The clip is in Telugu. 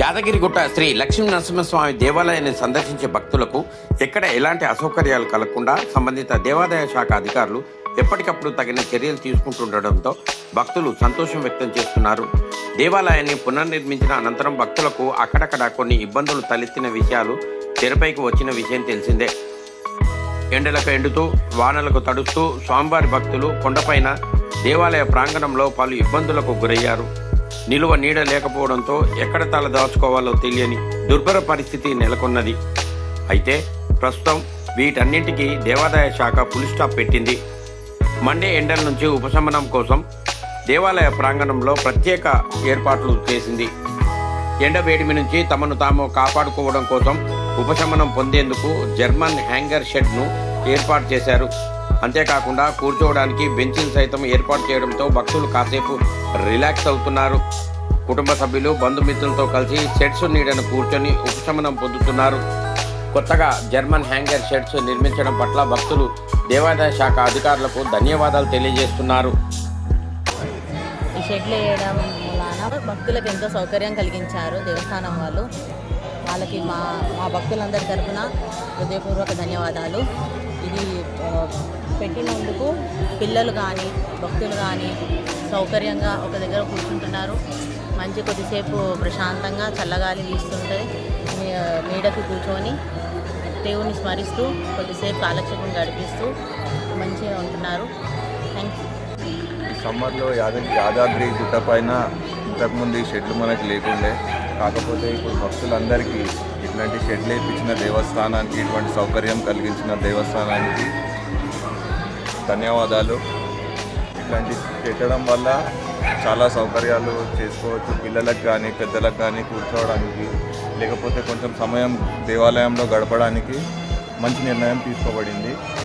యాదగిరిగుట్ట శ్రీ లక్ష్మీ నరసింహస్వామి దేవాలయాన్ని సందర్శించే భక్తులకు ఎక్కడ ఎలాంటి అసౌకర్యాలు కలగకుండా సంబంధిత దేవాదాయ శాఖ అధికారులు ఎప్పటికప్పుడు తగిన చర్యలు తీసుకుంటుండటంతో భక్తులు సంతోషం వ్యక్తం చేస్తున్నారు. దేవాలయాన్ని పునర్నిర్మించిన అనంతరం భక్తులకు అక్కడక్కడ కొన్ని ఇబ్బందులు తలెత్తిన విషయాలు తెరపైకి వచ్చిన విషయం తెలిసిందే. ఎండలకు ఎండుతూ వానలకు తడుస్తూ స్వామివారి భక్తులు కొండపైన దేవాలయ ప్రాంగణంలో పలు ఇబ్బందులకు గురయ్యారు. నిలువ నీడ లేకపోవడంతో ఎక్కడ తల దాచుకోవాలో తెలియని దుర్భర పరిస్థితి నెలకొన్నది. అయితే ప్రస్తుతం వీటన్నింటికీ దేవాదాయ శాఖ ఫుల్ స్టాప్ పెట్టింది. మండే ఎండల నుంచి ఉపశమనం కోసం దేవాలయ ప్రాంగణంలో ప్రత్యేక ఏర్పాట్లు చేసింది. ఎండ వేడిమి నుంచి తమను తాము కాపాడుకోవడం కోసం ఉపశమనం పొందేందుకు జర్మన్ హ్యాంగర్ షెడ్ను ఏర్పాటు చేశారు. అంతేకాకుండా కూర్చోవడానికి బెంచీలు సైతం ఏర్పాటు చేయడంతో భక్తులు కాసేపు రిలాక్స్ అవుతున్నారు. కుటుంబ సభ్యులు బంధుమిత్రులతో కలిసి షెడ్స్ నీడను కూర్చొని ఉపశమనం పొందుతున్నారు. కొత్తగా జర్మన్ హ్యాంగర్ షెడ్స్ నిర్మించడం పట్ల భక్తులు దేవాదాయ శాఖ అధికారులకు ధన్యవాదాలు తెలియజేస్తున్నారు. ఈ షెడ్లు వేయడం వలన భక్తులకు ఎంతో సౌకర్యం కలిగించారు దేవస్థానం వాళ్ళు. వాళ్ళకి మా మా భక్తులందరి తరఫున హృదయపూర్వక ధన్యవాదాలు. ఇది పెట్టినందుకు పిల్లలు కానీ భక్తులు కానీ సౌకర్యంగా ఒక దగ్గర కూర్చుంటున్నారు. మంచి కొద్దిసేపు ప్రశాంతంగా చల్లగాలి వీస్తుంటే నీడకు కూర్చొని దేవుని స్మరిస్తూ కొద్దిసేపు కాలక్షేపం గడిపిస్తూ మంచిగా ఉంటున్నారు. థ్యాంక్ యూ సమ్మర్లో యాదగిరి యాదాద్రి గుట్ట పైన ఇంతకుముందు ఈ షెడ్లు మనకి లేకుండే. కాకపోతే ఇప్పుడు భక్తులందరికీ ఇట్లాంటి షెడ్లు వేయించిన దేవస్థానానికి ఇటువంటి సౌకర్యం కలిగించిన దేవస్థానానికి ధన్యవాదాలు. ఇట్లాంటి పెట్టడం వల్ల చాలా సౌకర్యాలు చేసుకోవచ్చు. పిల్లలకు కానీ పెద్దలకు కానీ కూర్చోవడానికి లేకపోతే కొంచెం సమయం దేవాలయంలో గడపడానికి మంచి నిర్ణయం తీసుకోబడింది.